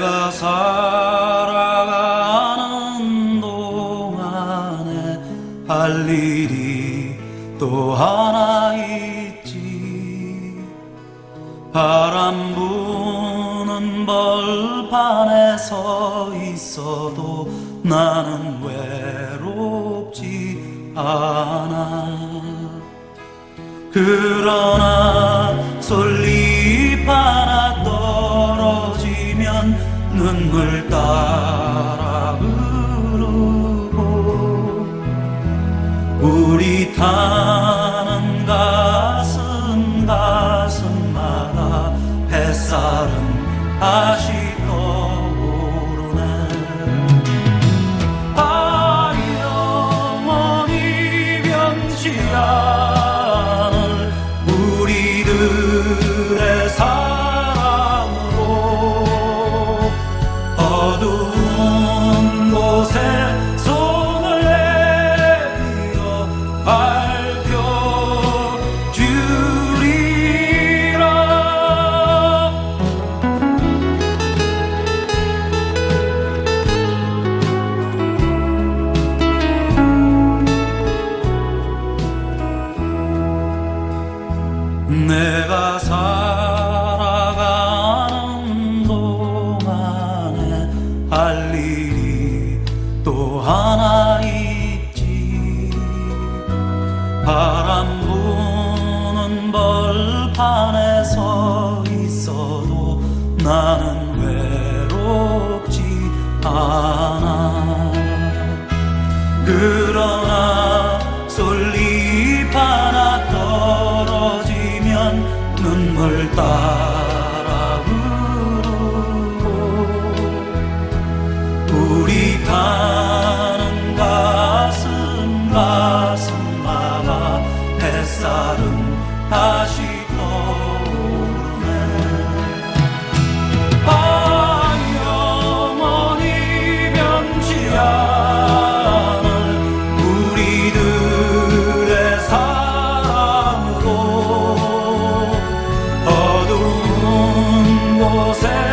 내가 살아가는 동안에 할 일이 또 하나 있지. 바람 부는 벌판에 서 있어도 나는 외롭지 않아. 그러나 눈물 따라 흐르고 우리 타는 가슴 가슴마다 햇살은 다시 떠오르네. 아 영원히 변치 않 안에 서 있어도 나는 외롭지 않아. 그러나 솔잎 하나 떨어지면 눈물 따라 흐르고 우리 가 Боже.